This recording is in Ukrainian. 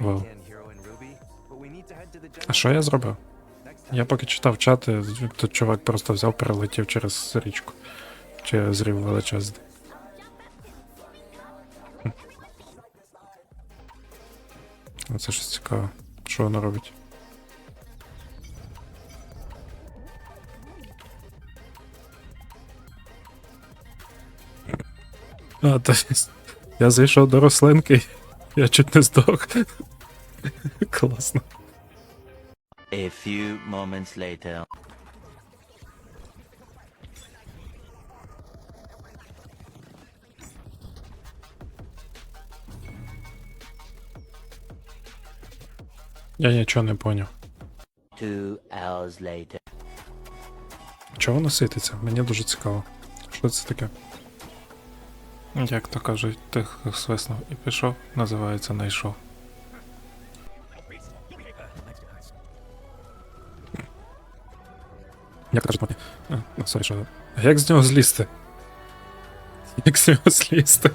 Вау. А що я зробив? Я поки читав чати, тут чувак просто взяв, перелетів через річку. Чи зрів величезний. Це щось цікаве. Що воно робить? А, то я зайшов до рослинки, я чуть не здох. Класно. A few moments later. Я нічого не поняв. Two hours later. Чого воно світиться? Мені дуже цікаво. Що це таке? Як то кажуть, тих свиснув і пішов, називається найшов. Як то кажуть, сорі, що. Як з нього злізти? Як з нього злізти?